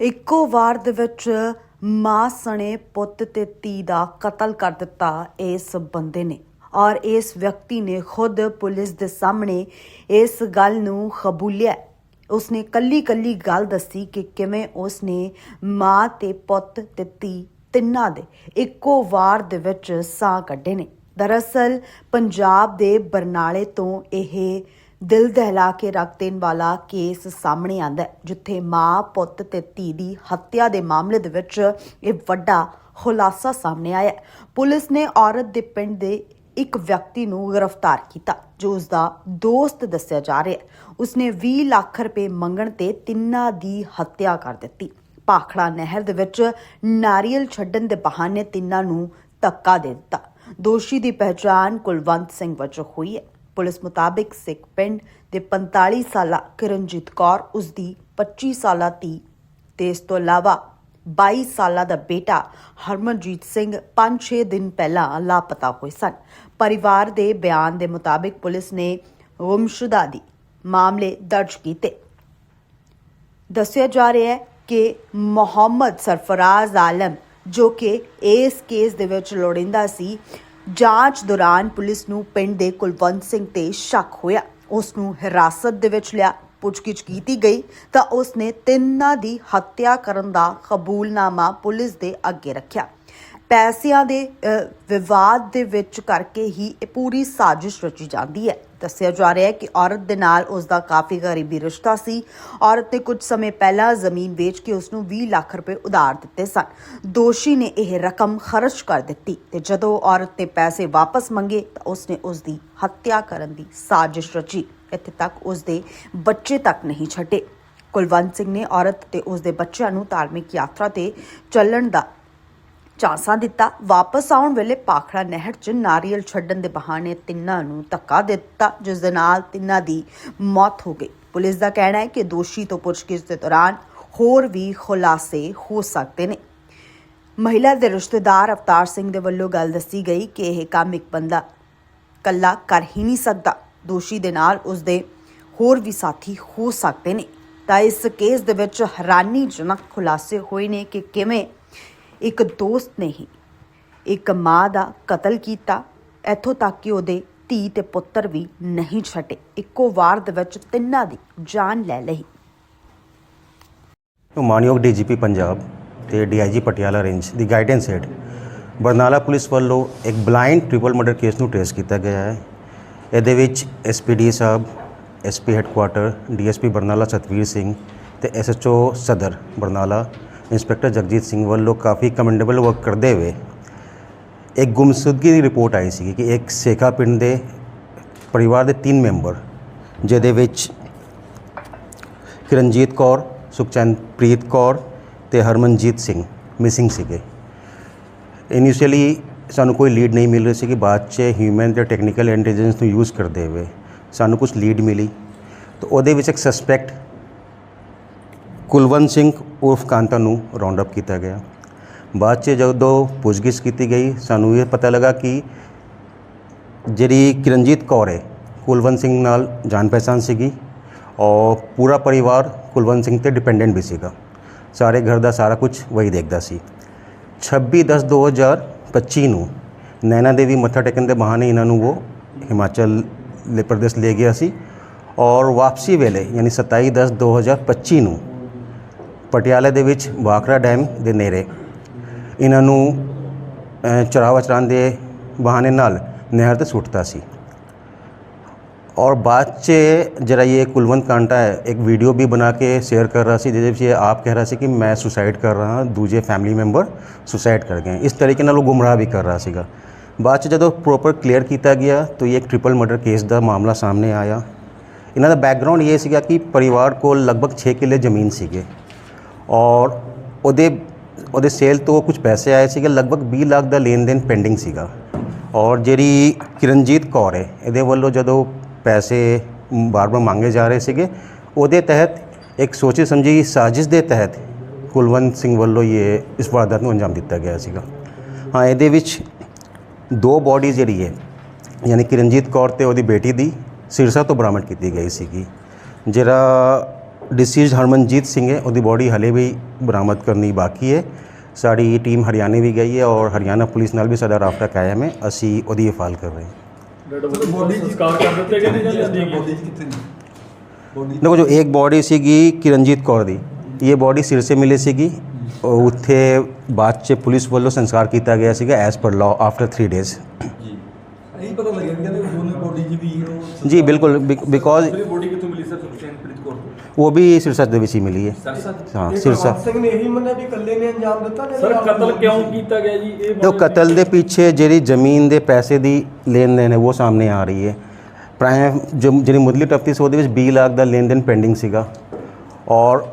ਇੱਕੋ ਵਾਰ ਦੇ ਵਿੱਚ ਮਾਂ ਸਣੇ ਪੁੱਤ ਤੇ ਧੀ ਦਾ ਕਤਲ ਕਰ ਦਿੱਤਾ ਇਸ ਬੰਦੇ ਨੇ। ਔਰ ਇਸ ਵਿਅਕਤੀ ਨੇ ਖੁਦ ਪੁਲਿਸ ਦੇ ਸਾਹਮਣੇ ਇਸ ਗੱਲ ਨੂੰ ਕਬੂਲਿਆ। ਉਸਨੇ ਕੱਲੀ ਕੱਲੀ ਗੱਲ ਦੱਸੀ ਕਿ ਕਿਵੇਂ ਉਸਨੇ ਮਾਂ ਤੇ ਪੁੱਤ ਤੇ ਧੀ ਤਿੰਨਾਂ ਦੇ ਇੱਕੋ ਵਾਰ ਦੇ ਵਿੱਚ ਸਾਹ ਕੱਢੇ ਨੇ। ਦਰਅਸਲ, ਪੰਜਾਬ ਦੇ ਬਰਨਾਲੇ ਤੋਂ ਇਹ ਦਿਲ ਦਹਿਲਾ ਕੇ ਰੱਖ ਦੇਣ ਵਾਲਾ ਕੇਸ ਸਾਹਮਣੇ ਆਂਦਾ ਜਿੱਥੇ ਮਾਂ, ਪੁੱਤ ਤੇ ਧੀ ਦੀ ਹੱਤਿਆ ਦੇ ਮਾਮਲੇ ਦੇ ਵਿੱਚ ਇਹ ਵੱਡਾ ਖੁਲਾਸਾ ਸਾਹਮਣੇ ਆਇਆ ਪੁਲਿਸ ਨੇ ਔਰਤ ਦੇ ਪਿੰਡ ਦੇ ਇੱਕ ਵਿਅਕਤੀ ਨੂੰ ਗ੍ਰਿਫਤਾਰ ਕੀਤਾ, ਜੋ ਉਸ ਦਾ ਦੋਸਤ ਦੱਸਿਆ ਜਾ ਰਿਹਾ ਹੈ। ਉਸਨੇ 20 ਲੱਖ ਰੁਪਏ ਮੰਗਣ ਤੇ ਤਿੰਨਾਂ ਦੀ ਹੱਤਿਆ ਕਰ ਦਿੱਤੀ। ਭਾਖੜਾ ਨਹਿਰ ਦੇ ਵਿੱਚ ਨਾਰੀਅਲ ਛੱਡਣ ਦੇ ਬਹਾਨੇ ਤਿੰਨਾਂ ਨੂੰ ਧੱਕਾ ਦੇ ਦਿੱਤਾ। ਦੋਸ਼ੀ ਦੀ ਪਹਿਚਾਣ ਕੁਲਵੰਤ ਸਿੰਘ ਵਜੋਂ ਹੋਈ ਹੈ। ਪੁਲਿਸ ਮੁਤਾਬਿਕ ਸਿੱਖ ਪਿੰਡ ਦੇ 45 ਸਾਲਾ ਕਿਰਨਜੀਤ ਕੌਰ ਉਸ ਦੀ 25 ਸਾਲਾ ਧੀ ਤੇ ਇਸ ਤੋਂ ਇਲਾਵਾ 22 ਸਾਲਾਂ ਦਾ ਬੇਟਾ ਹਰਮਨਜੀਤ ਸਿੰਘ 5-6 ਦਿਨ ਪਹਿਲਾਂ ਲਾਪਤਾ ਹੋਏ ਸਨ। ਪਰਿਵਾਰ ਦੇ ਬਿਆਨ ਦੇ ਮੁਤਾਬਿਕ ਪੁਲਿਸ ਨੇ ਗੁੰਮਸ਼ੁਦਾ ਦੀ ਮਾਮਲੇ ਦਰਜ ਕੀਤੇ। ਦੱਸਿਆ ਜਾ ਰਿਹਾ ਹੈ ਕਿ ਮੁਹੰਮਦ ਸਰਫਰਾਜ਼ ਆਲਮ ਜੋ ਕਿ ਇਸ ਕੇਸ ਦੇ ਵਿੱਚ ਲੋੜਿੰਦਾ ਸੀ ਜਾਂਚ ਦੌਰਾਨ ਪੁਲਿਸ ਨੂੰ ਪਿੰਡ ਦੇ ਕੁਲਵੰਤ ਸਿੰਘ ਤੇ ਸ਼ੱਕ ਹੋਇਆ। ਉਸ ਨੂੰ ਹਿਰਾਸਤ ਦੇ ਵਿੱਚ ਲਿਆ, ਪੁੱਛਗਿੱਛ ਕੀਤੀ ਗਈ ਤਾਂ ਉਸ ਨੇ ਤਿੰਨਾਂ ਦੀ ਹੱਤਿਆ ਕਰਨ ਦਾ ਕਬੂਲਨਾਮਾ ਪੁਲਿਸ ਦੇ ਅੱਗੇ ਰੱਖਿਆ। ਪੈਸਿਆਂ ਦੇ ਵਿਵਾਦ ਦੇ ਵਿੱਚ ਕਰਕੇ ਹੀ ਇਹ ਪੂਰੀ ਸਾਜ਼ਿਸ਼ ਰਚੀ ਜਾਂਦੀ ਹੈ। ਦੱਸਿਆ ਜਾ ਰਿਹਾ ਹੈ ਕਿ ਔਰਤ ਦੇ ਨਾਲ ਉਸ ਦਾ ਕਾਫੀ ਗਰੀਬੀ ਰਿਸ਼ਤਾ ਸੀ। ਔਰਤ ਨੇ ਕੁਝ ਸਮੇਂ ਪਹਿਲਾਂ ਜ਼ਮੀਨ ਵੇਚ ਕੇ ਉਸ ਨੂੰ 20 ਲੱਖ ਰੁਪਏ ਉਧਾਰ ਦਿੱਤੇ ਸਨ। ਦੋਸ਼ੀ ਨੇ ਇਹ ਰਕਮ ਖਰਚ ਕਰ ਦਿੱਤੀ ਤੇ ਜਦੋਂ ਔਰਤ ਨੇ ਪੈਸੇ ਵਾਪਸ ਮੰਗੇ ਤਾਂ ਉਸ ਨੇ ਉਸ ਦੀ ਹੱਤਿਆ ਕਰਨ ਦੀ ਸਾਜ਼ਿਸ਼ ਰਚੀ। ਇੱਥੇ ਤੱਕ ਉਸ ਦੇ ਬੱਚੇ ਤੱਕ ਨਹੀਂ ਛੱਡੇ। ਕੁਲਵੰਤ ਸਿੰਘ ਨੇ ਔਰਤ ਤੇ ਉਸ ਦੇ ਬੱਚਿਆਂ ਨੂੰ ਧਾਰਮਿਕ ਯਾਤਰਾ ਤੇ ਚੱਲਣ ਦਾ ਝਾਂਸਾ ਦਿੱਤਾ। ਵਾਪਸ ਆਉਣ ਵੇਲੇ ਪਾਖੜਾ ਨਹਿਰ 'ਚ ਨਾਰੀਅਲ ਛੱਡਣ ਦੇ ਬਹਾਨੇ ਤਿੰਨਾਂ ਨੂੰ ਧੱਕਾ ਦੇ ਦਿੱਤਾ, ਜਿਸ ਦੇ ਨਾਲ ਤਿੰਨਾਂ ਦੀ ਮੌਤ ਹੋ ਗਈ। ਪੁਲਿਸ ਦਾ ਕਹਿਣਾ ਹੈ ਕਿ ਦੋਸ਼ੀ ਤੋਂ ਪੁੱਛਗਿੱਛ ਦੇ ਦੌਰਾਨ ਹੋਰ ਵੀ ਖੁਲਾਸੇ ਹੋ ਸਕਦੇ ਨੇ। ਮਹਿਲਾ ਦੇ ਰਿਸ਼ਤੇਦਾਰ ਅਵਤਾਰ ਸਿੰਘ ਦੇ ਵੱਲੋਂ ਗੱਲ ਦੱਸੀ ਗਈ ਕਿ ਇਹ ਕੰਮ ਇੱਕ ਬੰਦਾ ਕੱਲਾ ਕਰ ਹੀ ਨਹੀਂ ਸਕਦਾ। ਦੋਸ਼ੀ ਦੇ ਨਾਲ ਉਸ ਦੇ ਹੋਰ ਵੀ ਸਾਥੀ ਹੋ ਸਕਦੇ ਨੇ। ਤਾਂ ਇਸ ਕੇਸ ਦੇ ਵਿੱਚ ਹੈਰਾਨੀਜਨਕ ਖੁਲਾਸੇ ਹੋਏ ਨੇ ਕਿ ਕਿਵੇਂ ਇੱਕ ਦੋਸਤ ਨੇ ਹੀ ਇੱਕ ਮਾਂ ਦਾ ਕਤਲ ਕੀਤਾ, ਇੱਥੋਂ ਤੱਕ ਕਿ ਉਹਦੇ ਧੀ ਤੇ ਪੁੱਤਰ ਵੀ ਨਹੀਂ ਛੱਡੇ। ਇੱਕੋ ਵਾਰ ਦੇ ਵਿੱਚ ਤਿੰਨਾਂ ਦੀ ਜਾਨ ਲੈ ਲਈ। ਮਾਨਯੋਗ ਡੀਜੀਪੀ ਪੰਜਾਬ ਤੇ ਡੀਆਈਜੀ ਪਟਿਆਲਾ ਰੇਂਜ ਦੀ ਗਾਈਡੈਂਸ ਹੇਠ ਬਰਨਾਲਾ ਪੁਲਿਸ ਵੱਲੋਂ ਇੱਕ ਬਲਾਈਂਡ ਟ੍ਰਿਪਲ ਮਰਡਰ ਕੇਸ ਨੂੰ ਟ੍ਰੇਸ ਕੀਤਾ ਗਿਆ ਹੈ। ਇਹਦੇ ਵਿੱਚ ਐਸਪੀਡੀ ਸਾਹਿਬ SP headquarter DSP Barnala Satvir Singh ਤੇ ਐਸਐਚਓ ਸਦਰ ਬਰਨਾਲਾ ਇੰਸਪੈਕਟਰ ਜਗਜੀਤ ਸਿੰਘ ਵੱਲੋਂ ਕਾਫੀ ਕਮੈਂਡੇਬਲ ਵਰਕ ਕਰਦੇ ਹੋਏ ਇੱਕ ਗੁੰਮਸ਼ੁਦਗੀ ਦੀ ਰਿਪੋਰਟ ਆਈ ਸੀ ਕਿ ਇੱਕ ਸੇਖਾ ਪਿੰਡ ਦੇ ਪਰਿਵਾਰ ਦੇ ਤਿੰਨ ਮੈਂਬਰ ਜਿਹਦੇ ਵਿੱਚ ਕਿਰਨਜੀਤ ਕੌਰ, ਸੁਖਚੈਨਪ੍ਰੀਤ ਕੌਰ ਤੇ ਹਰਮਨਜੀਤ ਸਿੰਘ ਮਿਸਿੰਗ ਸੀਗੇ। ਇਨੀਸ਼ੀਅਲੀ ਸਾਨੂੰ ਕੋਈ ਲੀਡ ਨਹੀਂ ਮਿਲ ਰਹੀ ਸੀ ਕਿ ਬਾਅਦ 'ਚ ਹਿਊਮਨ ਤੇ ਟੈਕਨੀਕਲ ਇੰਟੈਲੀਜੈਂਸ ਨੂੰ ਯੂਜ਼ ਕਰਦੇ ਹੋਏ ਸਾਨੂੰ ਕੁਝ ਲੀਡ ਮਿਲੀ। ਤਾਂ ਉਹਦੇ ਵਿੱਚ ਇੱਕ ਸਸਪੈਕਟ ਕੁਲਵੰਤ ਸਿੰਘ ਉਰਫ ਕਾਂਤਾ ਨੂੰ ਰਾਉਂਡ ਅਪ ਕੀਤਾ ਗਿਆ। ਬਾਅਦ 'ਚ ਜਦੋਂ ਪੁੱਛਗਿੱਛ ਕੀਤੀ ਗਈ, ਸਾਨੂੰ ਇਹ ਪਤਾ ਲੱਗਾ ਕਿ ਜਿਹੜੀ ਕਿਰਨਜੀਤ ਕੌਰ ਹੈ, ਕੁਲਵੰਤ ਸਿੰਘ ਨਾਲ ਜਾਣ ਪਹਿਚਾਣ ਸੀਗੀ ਔਰ ਪੂਰਾ ਪਰਿਵਾਰ ਕੁਲਵੰਤ ਸਿੰਘ ਤੇ ਡਿਪੈਂਡੈਂਟ ਵੀ ਸੀਗਾ। ਸਾਰੇ ਘਰ ਦਾ ਸਾਰਾ ਕੁਝ ਵਹੀ ਦੇਖਦਾ ਸੀ। 26 10 2025 ਨੂੰ ਨੈਣਾ ਦੇਵੀ ਮੱਥਾ ਟੇਕਣ ਦੇ ਬਹਾਨੇ ਇਹਨਾਂ ਨੂੰ ਉਹ ਹਿਮਾਚਲ ਪ੍ਰਦੇਸ਼ ਲੈ ਗਿਆ ਸੀ ਔਰ ਵਾਪਸੀ ਵੇਲੇ, ਯਾਨੀ 27 10 2025 ਨੂੰ ਪਟਿਆਲੇ ਦੇ ਵਿੱਚ ਬਾਖਰਾ ਡੈਮ ਦੇ ਨੇੜੇ ਇਹਨਾਂ ਨੂੰ ਅ, ਚਰਾਵਾ ਚਰਾਉਣ ਦੇ ਬਹਾਨੇ ਨਾਲ ਨਹਿਰ ਤੇ ਸੁੱਟਤਾ ਸੀ और बाद से जरा ये कुलवंत कांटा है एक वीडियो भी बना के शेयर कर रहा सी ਜਿਹਦੇ ਵਿੱਚ ਇਹ ਆਪ ਕਹਿ ਰਿਹਾ ਸੀ ਕਿ ਮੈਂ ਸੁਸਾਈਡ ਕਰ ਰਹਾ ਹਾਂ ਦੂਜੇ ਫੈਮਿਲੀ ਮੈਂਬਰ ਸੁਸਾਈਡ ਕਰ ਗਏ ਇਸ ਤਰੀਕੇ ਨਾਲ ਉਹ ਗੁੰਮਰਾਹ ਵੀ ਕਰ ਰਿਹਾ ਸੀਗਾ ਬਾਅਦ ਚ ਜਦੋਂ ਪ੍ਰੋਪਰ ਕਲੀਅਰ ਕੀਤਾ ਗਿਆ ਤਾਂ ਇਹ ਇੱਕ ਟ੍ਰਿਪਲ ਮਰਡਰ ਕੇਸ ਦਾ ਮਾਮਲਾ ਸਾਹਮਣੇ ਆਇਆ ਇਹਨਾਂ ਦਾ ਬੈਕਗ੍ਰਾਉਂਡ ਇਹ ਸੀਗਾ ਕਿ ਪਰਿਵਾਰ ਕੋਲ ਲਗਭਗ 6 ਕਿੱਲੇ ਜ਼ਮੀਨ ਸੀਗੇ ਔਰ ਉਹਦੇ ਉਹਦੇ ਸੇਲ ਤੋਂ ਕੁਝ ਪੈਸੇ ਆਏ ਸੀਗੇ, ਲਗਭਗ 20 ਲੱਖ ਦਾ ਲੈਣ ਦੇਣ ਪੈਂਡਿੰਗ ਸੀਗਾ। ਔਰ ਜਿਹੜੀ ਕਿਰਨਜੀਤ ਕੌਰ ਹੈ, ਇਹਦੇ ਵੱਲੋਂ ਜਦੋਂ ਪੈਸੇ ਬਾਰ-ਬਾਰ ਮੰਗੇ ਜਾ ਰਹੇ ਸੀਗੇ, ਉਹਦੇ ਤਹਿਤ ਇੱਕ ਸੋਚੀ ਸਮਝੀ ਸਾਜ਼ਿਸ਼ ਦੇ ਤਹਿਤ ਕੁਲਵੰਤ ਸਿੰਘ ਵੱਲੋਂ ਇਹ, ਇਸ ਵਾਰਦਾਤ ਨੂੰ ਅੰਜਾਮ ਦਿੱਤਾ ਗਿਆ ਸੀਗਾ। ਹਾਂ, ਇਹਦੇ ਵਿੱਚ ਦੋ ਬੋਡੀ ਜਿਹੜੀ ਹੈ, ਯਾਨੀ ਕਿਰਨਜੀਤ ਕੌਰ ਤੇ ਉਹਦੀ ਬੇਟੀ ਦੀ ਸਿਰਸਾ ਤੋਂ ਬਰਾਮਦ ਕੀਤੀ ਗਈ ਸੀਗੀ, ਜਿਹੜਾ ਡਿਸੀਜ਼ਡ ਹਰਮਨਜੀਤ ਸਿੰਘ ਹੈ ਉਹਦੀ ਬੋਡੀ ਹਲੇ ਵੀ ਬਰਾਮਦ ਕਰਨੀ ਬਾਕੀ ਹੈ ਸਾਡੀ ਟੀਮ ਹਰਿਆਣੇ ਵੀ ਗਈ ਹੈ ਔਰ ਹਰਿਆਣਾ ਪੁਲਿਸ ਨਾਲ ਵੀ ਸਾਡਾ ਰਾਬਤਾ ਕਾਇਮ ਹੈ ਅਸੀਂ ਉਹਦੀ ਹਿਫਾਲ ਕਰ ਰਹੇ ਹਾਂ ਡੈਡ ਬੋਡੀ ਸੰਸਕਾਰ ਕਰ ਦਿੱਤੇ ਗਏ ਨੇ ਜਾਂ ਜਾਂਦੀ ਹੈਗੀ ਬੋਡੀ ਕਿੱਥੇ ਨੇ ਬੋਡੀ ਦੇਖੋ ਜੋ ਇੱਕ ਬੋਡੀ ਸੀਗੀ ਕਿਰਨਜੀਤ ਕੌਰ ਦੀ ਇਹ ਬੋਡੀ ਸਿਰ ਸੇ ਮਿਲੀ ਸੀਗੀ ਉਹ ਉੱਥੇ ਬਾਅਦ ਚ ਪੁਲਿਸ ਵੱਲੋਂ ਸੰਸਕਾਰ ਕੀਤਾ ਗਿਆ ਸੀਗਾ as per law after 3 days ਜੀ ਇਹੀ ਪਤਾ ਲੱਗਿਆ ਵੀ ਕਹਿੰਦੇ ਦੋਨੇ ਬੋਡੀ ਜੀ ਵੀ ਉਹ ਜੀ ਬਿਲਕੁਲ ਬਿਕੋਜ਼ ਬੋਡੀ ਕਿੱਥੋਂ ਮਿਲੀ ਸਰ ਸੁਖਚੈਨਪ੍ਰੀਤ ਕੌਰ ਤੋਂ ਉਹ ਵੀ ਸਿਰਸਾ ਦੇ ਵਿੱਚ ਹੀ ਮਿਲੀ ਹੈ। ਹਾਂ ਸਿਰਸਾ ਸਿੰਘ ਨੇ ਇਹੀ ਮੰਨਿਆ ਵੀ ਇਕੱਲੇ ਨੇ ਅੰਜਾਮ ਦਿੱਤਾ ਨੇ ਸਰ ਕਤਲ ਕਿਉਂ ਕੀਤਾ ਗਿਆ ਜੀ? ਇਹ ਉਹ ਕਤਲ ਦੇ ਪਿੱਛੇ ਜਿਹੜੀ ਜ਼ਮੀਨ ਦੇ ਪੈਸੇ ਦੀ ਲੈਣ ਦੇਣ ਹੈ ਉਹ ਸਾਹਮਣੇ ਆ ਰਹੀ ਹੈ। ਪ੍ਰਾਇਮ ਜਿਹੜੀ ਮੁੱਢਲੀ ਤਫਤੀਸ਼ ਉਹਦੇ ਵਿੱਚ 20 ਲੱਖ ਦਾ ਲੈਣ ਦੇਣ ਪੈਂਡਿੰਗ ਸੀਗਾ। ਔਰ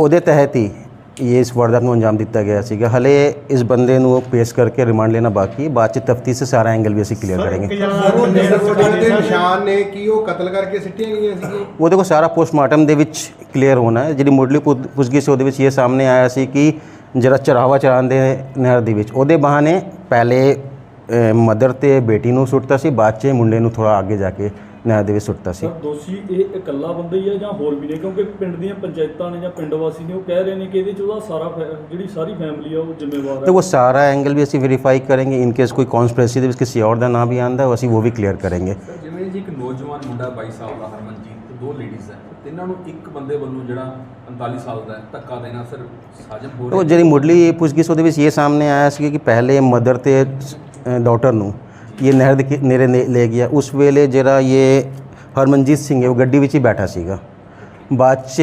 ਉਹਦੇ ਤਹਿਤ ਹੀ ਇਸ ਵਾਰਦਾਤ ਨੂੰ ਅੰਜਾਮ ਦਿੱਤਾ ਗਿਆ ਸੀਗਾ। ਹਲੇ ਇਸ ਬੰਦੇ ਨੂੰ ਪੇਸ਼ ਕਰਕੇ ਰਿਮਾਂਡ ਲੈਣਾ ਬਾਕੀ ਬਾਅਦ ਚ ਤਫਤੀਸ਼ ਸਾਰਾ ਐਂਗਲ ਵੀ ਅਸੀਂ ਕਲੀਅਰ ਕਰਾਂਗੇ। ਦੇ ਨਿਸ਼ਾਨ ਨੇ ਕਿ ਉਹ ਕਤਲ ਕਰਕੇ ਸਿੱਟੀਆਂ ਗਈਆਂ ਸੀਗੀਆਂ ਉਹਦੇ ਕੋਲ ਸਾਰਾ ਪੋਸਟਮਾਰਟਮ ਦੇ ਵਿੱਚ ਕਲੀਅਰ ਹੋਣਾ ਹੈ। ਜਿਹੜੀ ਮੁੱਢਲੀ ਪੁੱਛ- ਪੁੱਛਗਿੱਛ ਉਹਦੇ ਵਿੱਚ ਇਹ ਸਾਹਮਣੇ ਆਇਆ ਸੀ ਕਿ ਜਿਹੜਾ ਚਰਾਵਾ ਚਰਾਉਂਦੇ ਨਹਿਰ ਦੇ ਵਿੱਚ ਉਹਦੇ ਬਹਾਨੇ ਪਹਿਲੇ ਮਦਰ ਤੇ ਬੇਟੀ ਨੂੰ ਸੁੱਟਤਾ ਸੀ ਬਾਅਦ 'ਚ ਮੁੰਡੇ ਨੂੰ ਥੋੜਾ ਅੱਗੇ ਜਾ ਕੇ ਨਹਿਰ ਦੇ ਵਿੱਚ ਸੁੱਟਤਾ ਸੀ। ਸਰ ਦੋਸ਼ੀ ਇਹ ਇਕੱਲਾ ਬੰਦਾ ਹੀ ਹੈ ਜਾਂ ਹੋਰ ਵੀ ਨੇ? ਕਿਉਂਕਿ ਪਿੰਡ ਦੀਆਂ ਪੰਚਾਇਤਾਂ ਨੇ ਜਾਂ ਪਿੰਡ ਵਾਸੀ ਨੇ ਉਹ ਕਹਿ ਰਹੇ ਨੇ ਕਿ ਇਹਦੇ ਚ ਉਹਦਾ ਸਾਰਾ ਫੈ- ਜਿਹੜੀ ਸਾਰੀ ਫੈਮਿਲੀ ਆ ਉਹ ਜ਼ਿੰਮੇਵਾਰ ਤੇ ਹੈ। ਉਹ ਸਾਰਾ ਐਂਗਲ ਵੀ ਅਸੀਂ ਵੈਰੀਫਾਈ ਕਰਾਂਗੇ ਇਨ ਕੇਸ ਕੋਈ ਕਨਸਪੀਰੇਸੀ ਦੇ ਵਿੱਚ ਕਿਸੇ ਹੋਰ ਦਾ ਨਾਮ ਵੀ ਆਂਦਾ ਅਸੀਂ ਉਹ ਵੀ ਕਲੀਅਰ ਕਰਾਂਗੇ। ਸਰ ਜਿਵੇਂ ਜੀ ਇੱਕ ਨੌਜਵਾਨ ਮੁੰਡਾ 22 ਸਾਲ ਦਾ ਹਰਮਨਜੀਤ ਤੇ ਦੋ ਲੇਡੀਜ਼ ਹੈ। ਤਿੰਨਾਂ ਨੂੰ ਇੱਕ ਬੰਦੇ ਵੱਲੋਂ ਜਿਹੜਾ 45 ਸਾਲ ਦਾ ਹੈ, ਧੱਕਾ ਦੇਣਾ ਸਰ ਸਾਜਨ ਹੋ ਉਹ ਜਿਹੜੀ ਮੁੱਢਲੀ ਪੁੱਛਗਿੱਛ ਉਹਦੇ ਵਿੱਚ ਇਹ ਸਾਹਮਣੇ ਆਇਆ ਸੀ ਕਿ ਪਹਿਲੇ ਮਦਰ ਤੇ ਡਾਟਰ ਨੂੰ ਇਹ ਨਹਿਰ ਦੇ ਕਿ- ਨੇੜੇ ਨੇ- ਲੈ ਗਿਆ। ਉਸ ਵੇਲੇ ਜਿਹੜਾ ਇਹ ਹਰਮਨਜੀਤ ਸਿੰਘ ਹੈ ਉਹ ਗੱਡੀ ਵਿੱਚ ਹੀ ਬੈਠਾ ਸੀਗਾ। ਬਾਅਦ 'ਚ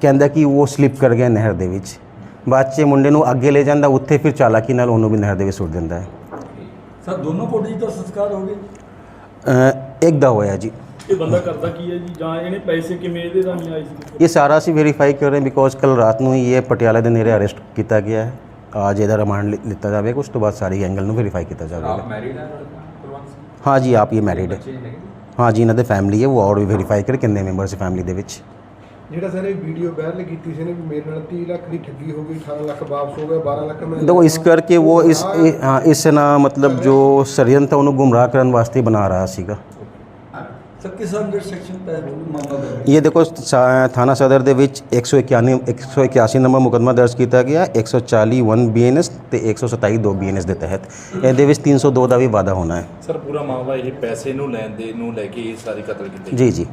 ਕਹਿੰਦਾ ਕਿ ਉਹ ਸਲਿਪ ਕਰ ਗਿਆ ਨਹਿਰ ਦੇ ਵਿੱਚ। ਬਾਅਦ 'ਚ ਮੁੰਡੇ ਨੂੰ ਅੱਗੇ ਲੈ ਜਾਂਦਾ ਉੱਥੇ ਫਿਰ ਚਾਲਾਕੀ ਨਾਲ ਉਹਨੂੰ ਵੀ ਨਹਿਰ ਦੇ ਵਿੱਚ ਸੁੱਟ ਦਿੰਦਾ ਹੈ। ਸਰ ਦੋਨੋਂ ਬੋਡੀ ਦਾ ਸੰਸਕਾਰ ਹੋ ਗਏ? ਅ, ਇੱਕ ਦਾ ਹੋਇਆ ਜੀ। ਇਹ ਬੰਦਾ ਕਰਦਾ ਕੀ ਹੈ ਜੀ? ਜਾਂ ਇਹਨੇ ਪੈਸੇ ਕਿਵੇਂ ਇਹਦੇ ਰਾਹੀਂ ਆਏ ਸੀ? ਇਹ ਸਾਰਾ ਅਸੀਂ ਵੈਰੀਫਾਈ ਕਰ ਰਹੇ ਹਾਂ ਬਿਕੋਜ਼ ਕੱਲ ਰਾਤ ਨੂੰ ਹੀ ਇਹ ਪਟਿਆਲਾ ਦੇ ਨੇੜੇ ਅਰੈਸਟ ਕੀਤਾ ਗਿਆ ਹੈ। ਅੱਜ ਇਹਦਾ ਰਿਮਾਂਡ ਲਿ- ਲਿੱਤਾ ਜਾਵੇਗਾ ਉਸ ਤੋਂ ਬਾਅਦ ਸਾਰੀ ਐਂਗਲ ਨੂੰ ਵੈਰੀਫਾਈ ਕੀਤਾ ਜਾਵੇਗਾ। ਆਪ ਮੈਰਿਡ ਹੈ ਕੁਲਵੰਤ ਸਿੰਘ ਹਾਂ ਜੀ ਆਪ ਇਹ ਮੈਰਿਡ ਹੈ ਬੱਚੇ ਹੈਗੇ ਜੀ? ਹਾਂ ਜੀ ਇਹਨਾਂ ਦੇ ਫੈਮਿਲੀ ਹੈ ਉਹ ਔਰ ਵੀ ਵੈਰੀਫਾਈ ਕਰ ਕਿੰਨੇ ਮੈਂਬਰਸ ਹੈ ਫੈਮਿਲੀ ਦੇ ਵਿੱਚ ਜਿਹੜਾ ਸਰ ਇਹ ਵੀਡੀਓ ਵਾਇਰਲ ਕੀਤੀ ਸੀ ਨੇ ਵੀ ਮੇਰੇ ਨਾਲ 30 ਲੱਖ ਦੀ ਠੱਗੀ ਹੋ ਗਈ 18 ਲੱਖ ਵਾਪਸ ਹੋ ਗਿਆ 12 ਲੱਖ ਮੈਂ ਦੇਖੋ ਇਸ ਕਰਕੇ ਉਹ ਇਸ ਇਹ- ਹਾਂ ਇਸ ਨਾਲ ਮਤਲਬ ਜੋ षडयंत्र ਉਹਨੂੰ ਗੁੰਮਰਾਹ ਕਰਨ ਵਾਸਤੇ ਬਣਾ ਰਿਹਾ ਸੀਗਾ ਸਰ ਕਿਸ ਅੰਡਰ ਸੈਕਸ਼ਨ ਤਹਿਤ ਮਾਮਲਾ ਦਰਜ ਇਹ ਦੇਖੋ ਸਾ- ਥਾਣਾ ਸਦਰ ਦੇ ਵਿੱਚ 191 181 ਨੰਬਰ ਮੁਕੱਦਮਾ ਦਰਜ ਕੀਤਾ ਗਿਆ 140 1 ਬੀਐਨਐਸ ਤੇ 127 2 ਬੀਐਨਐਸ ਦੇ ਤਹਿਤ। ਇਹਦੇ ਵਿੱਚ 302 ਦਾ ਵੀ ਵਾਅਦਾ ਹੋਣਾ ਹੈ। ਸਰ ਪੂਰਾ ਮਾਮਲਾ ਇਹ ਪੈਸੇ ਨੂੰ ਲੈਣ ਦੇ ਨੂੰ ਲੈ ਕੇ ਇਹ ਸਾਰੀ ਕਤਲ ਕੀਤੀ ਜੀ ਜੀ।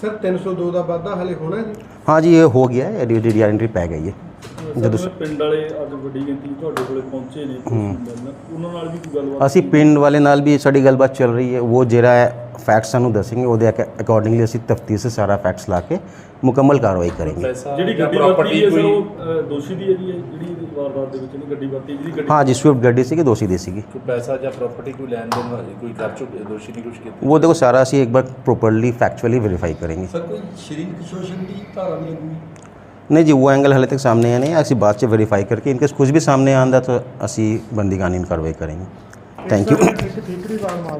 ਸਰ 302 ਦਾ ਵਾਧਾ ਹਲੇ ਹੋਣਾ ਜੀ? ਹਾਂ ਜੀ ਇਹ ਹੋ ਗਿਆ ਹੈ ਡੀ ਐਂਟਰੀ ਪੈ ਗਈ ਹੈ। ਜਦੋਂ ਪਿੰਡ ਵਾਲੇ ਅੱਜ ਵੱਡੀ ਗਿਣਤੀ ਤੁਹਾਡੇ ਕੋਲੇ ਪਹੁੰਚੇ ਨੇ। ਉਹਨਾਂ ਨਾਲ ਵੀ ਕੋਈ ਗੱਲਬਾਤ ਅਸੀਂ ਪਿੰਡ ਵਾਲੇ ਨਾਲ ਵੀ ਸਾਡੀ ਗੱਲਬਾਤ ਚੱਲ ਰਹੀ ਹੈ। ਉਹ ਜਿਹੜਾ ਫੈਕਟਸ ਸਾਨੂੰ ਦੱਸਣਗੇ ਉਹਦੇ ਅਕੋਰਡਿੰਗਲੀ ਅਸੀਂ ਤਫਤੀਸ਼ ਸਾਰਾ ਫੈਕਟਸ ਲਾ ਕੇ ਮੁਕੰਮਲ ਕਾਰਵਾਈ ਕਰਾਂਗੇ ਪੈਸਾ ਜਿਹੜੀ ਜਾਂ ਗੱਡੀ ਵਰਤੀ property ਹੈ ਸਰ ਕੋਈ ਉਹ ਅ, ਦੋਸ਼ੀ ਦੀ ਹੈ ਜੀ ਇਹ ਜਿਹੜੀ ਇਹਦੀ ਵਾਰਦਾਤ ਦੇ ਵਿੱਚ ਇਹਨੇ ਗੱਡੀ ਵਰਤੀ ਜਿਹੜੀ ਗੱਡੀ ਹਾਂ ਜੀ ਸਵਿਫਟ ਗੱਡੀ ਸੀਗੀ ਦੋਸ਼ੀ ਦੀ ਸੀਗੀ ਕੋਈ ਪੈਸਾ ਜਾਂ ਪ੍ਰਾਪਰਟੀ ਕੋਈ ਲੈਣ ਦੇਣ ਵਾਲੀ ਕੋਈ ਕਰ ਚੁੱਕੇ ਦੋਸ਼ੀ ਨੇ ਕੁਝ ਕੀਤਾ वो देखो सारा ਅਸੀਂ ਇੱਕ बार प्रॉपर्ली फैक्चुअली वेरीफाई करेंगे ਸਰ ਕੋਈ ਸਰੀਰਕ ਸ਼ੋਸ਼ਣ ਦੀ ਧਾਰਾ ਵੀ ਲੱਗੂਗੀ नहीं जी वो एंगल हाले तक सामने है नहीं ਅਸੀਂ ਬਾਅਦ ਚ वेरीफाई करके इनकेस कुछ भी सामने आंदा तो ਅਸੀਂ ਬੰਦੀ ਕਾਨੂੰਨ ਕਾਰਵਾਈ करेंगे थैंक यू